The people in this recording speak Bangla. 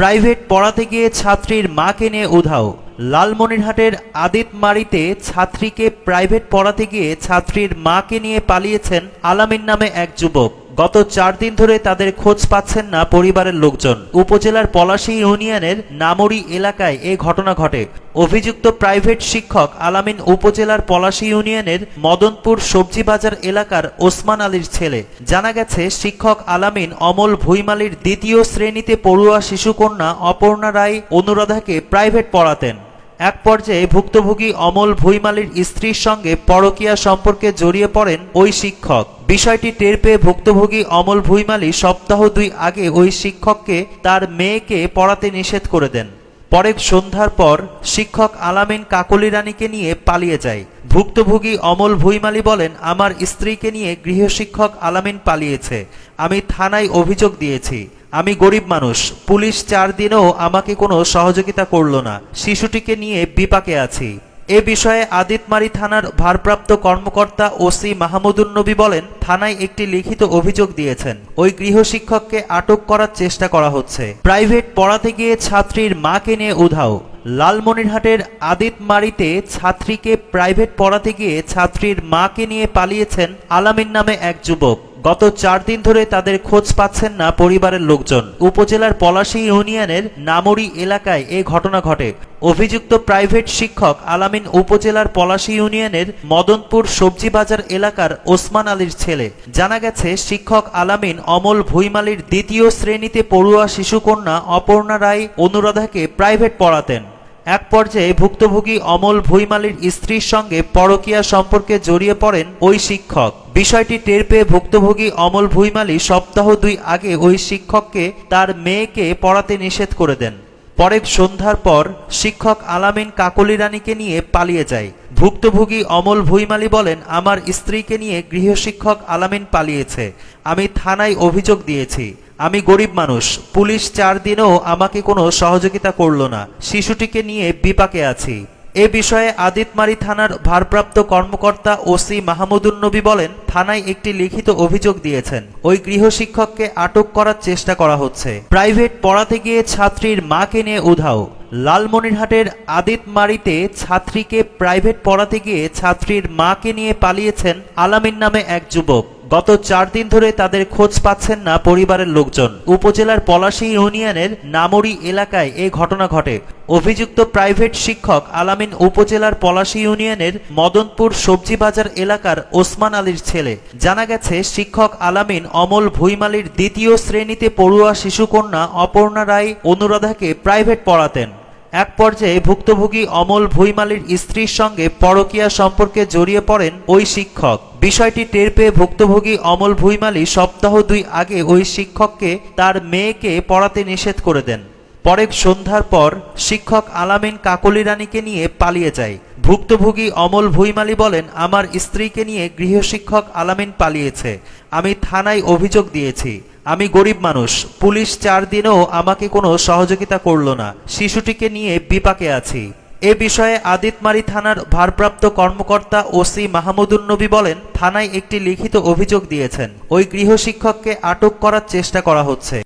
প্রাইভেট পড়াতে গিয়ে ছাত্রীর মাকে নিয়ে উধাও। লালমনিরহাটের আদিতমারিতে ছাত্রীকে প্রাইভেট পড়াতে গিয়ে ছাত্রীর মাকে নিয়ে পালিয়েছেন আলামিন নামে এক যুবক। গত চার দিন ধরে তাদের খোঁজ পাচ্ছেন না পরিবারের লোকজন। উপজেলার পলাশী ইউনিয়নের নামরি এলাকায় এ ঘটনা ঘটে। অভিযুক্ত প্রাইভেট শিক্ষক আলামিন উপজেলার পলাশী ইউনিয়নের মদনপুর সবজি বাজার এলাকার ওসমান আলীর ছেলে। জানা গেছে, শিক্ষক আলামিন অমল ভুইমালির দ্বিতীয় শ্রেণীতে পড়ুয়া শিশুকন্যা অপর্ণা রায় অনুরাধাকে প্রাইভেট পড়াতেন। এক পর্যায়ে ভুক্তভোগী অমল ভুইমালির স্ত্রীর সঙ্গে পরকীয়া সম্পর্কে জড়িয়ে পড়েন ওই শিক্ষক। বিষয়টি টের পেয়ে ভুক্তভোগী অমল ভুইমালি সপ্তাহ দুই আগে ওই শিক্ষককে তার মেয়েকে পড়াতে নিষেধ করে দেন। পরে সন্ধ্যার পর শিক্ষক আলামিন কাকলি রানীকে নিয়ে পালিয়ে যায়। ভুক্তভোগী অমল ভুইমালি বলেন, আমার স্ত্রীকে নিয়ে গৃহশিক্ষক আলামিন পালিয়েছে। আমি থানায় অভিযোগ দিয়েছি। আমি গরিব মানুষ, পুলিশ চার দিনেও আমাকে কোনো সহযোগিতা করল না, শিশুটিকে নিয়ে বিপাকে আছি। এ বিষয়ে আদিতমারি থানার ভারপ্রাপ্ত কর্মকর্তা ওসি মাহমুদুন নবী বলেন, থানায় একটি লিখিত অভিযোগ দিয়েছেন। ওই গৃহশিক্ষককে আটক করার চেষ্টা করা হচ্ছে। প্রাইভেট পড়াতে গিয়ে ছাত্রীর মাকে নিয়ে উধাও। লালমনিরহাটের আদিতমারিতে ছাত্রীকে প্রাইভেট পড়াতে গিয়ে ছাত্রীর মাকে নিয়ে পালিয়েছেন আলামিন নামে এক যুবক। গত চার দিন ধরে তাদের খোঁজ পাচ্ছেন না পরিবারের লোকজন। উপজেলার পলাশী ইউনিয়নের নামরি এলাকায় এ ঘটনা ঘটে। অভিযুক্ত প্রাইভেট শিক্ষক আলামিন উপজেলার পলাশী ইউনিয়নের মদনপুর সবজি বাজার এলাকার ওসমান আলীর ছেলে। জানা গেছে, শিক্ষক আলামিন অমল ভুইমালির দ্বিতীয় শ্রেণীতে পড়ুয়া শিশুকন্যা অপর্ণা রায় অনুরাধাকে প্রাইভেট পড়াতেন। এক পর্যায়ে ভুক্তভোগী অমল ভুইমালির স্ত্রীর সঙ্গে পরকীয়া সম্পর্কে জড়িয়ে পড়েন ওই শিক্ষক। বিষয়টি টের পেয়ে ভুক্তভোগী অমল ভুইমালি সপ্তাহ দুই আগে ওই শিক্ষককে তার মেয়েকে পড়াতে নিষেধ করে দেন। পরে সন্ধ্যার পর শিক্ষক আলামিন কাকলি রানীকে নিয়ে পালিয়ে যায়। ভুক্তভোগী অমল ভুইমালি বলেন, আমার স্ত্রীকে নিয়ে গৃহশিক্ষক আলামিন পালিয়েছে। আমি থানায় অভিযোগ দিয়েছি। আমি গরিব মানুষ, পুলিশ চার দিনেও আমাকে কোনো সহযোগিতা করল না। শিশুটিকে নিয়ে বিপাকে আছি। এ বিষয়ে আদিতমারি থানার ভারপ্রাপ্ত কর্মকর্তা ওসি মাহমুদুন নবী বলেন, থানায় একটি লিখিত অভিযোগ দিয়েছেন। ওই গৃহশিক্ষককে আটক করার চেষ্টা করা হচ্ছে। প্রাইভেট পড়াতে গিয়ে ছাত্রীর মাকে নিয়ে উধাও। লালমনিরহাটের আদিতমারিতে ছাত্রীকে প্রাইভেট পড়াতে গিয়ে ছাত্রীর মাকে নিয়ে পালিয়েছেন আলামিন নামে এক যুবক। গত চার দিন ধরে তাদের খোঁজ পাচ্ছেন না পরিবারের লোকজন। উপজেলার পলাশী ইউনিয়নের নামরি এলাকায় এ ঘটনা ঘটে। অভিযুক্ত প্রাইভেট শিক্ষক আলামিন উপজেলার পলাশী ইউনিয়নের মদনপুর সবজি বাজার এলাকার ওসমান আলীর ছেলে। জানা গেছে, শিক্ষক আলামিন অমল ভুইমালির দ্বিতীয় শ্রেণীতে পড়ুয়া শিশুকন্যা অপর্ণা রায় অনুরাধাকে প্রাইভেট পড়াতেন। এক পর্যায়ে ভুক্তভোগী অমল ভুইমালির স্ত্রীর সঙ্গে পরকীয়া সম্পর্কে জড়িয়ে পড়েন ওই শিক্ষক। বিষয়টি টের পেয়ে ভুক্তভোগী অমল ভুইমালি সপ্তাহ দুই আগে ওই শিক্ষককে তার মেয়েকে পড়াতে নিষেধ করে দেন। পরে সন্ধ্যার পর শিক্ষক আলামিন কাকলি রানীকে নিয়ে পালিয়ে যায়। ভুক্তভোগী অমল ভুইমালি বলেন, আমার স্ত্রীকে নিয়ে গৃহশিক্ষক আলামিন পালিয়েছে। আমি থানায় অভিযোগ দিয়েছি। আমি গরিব মানুষ। পুলিশ চার দিনেও আমাকে কোনো সহযোগিতা করল না। শিশুটিকে নিয়ে বিপাকে আছি। এ বিষয়ে আদিতমারি থানার ভারপ্রাপ্ত কর্মকর্তা ওসি মাহমুদুল নবী বলেন, থানায় একটি লিখিত অভিযোগ দিয়েছেন। ওই গৃহশিক্ষককে আটক করার চেষ্টা করা হচ্ছে।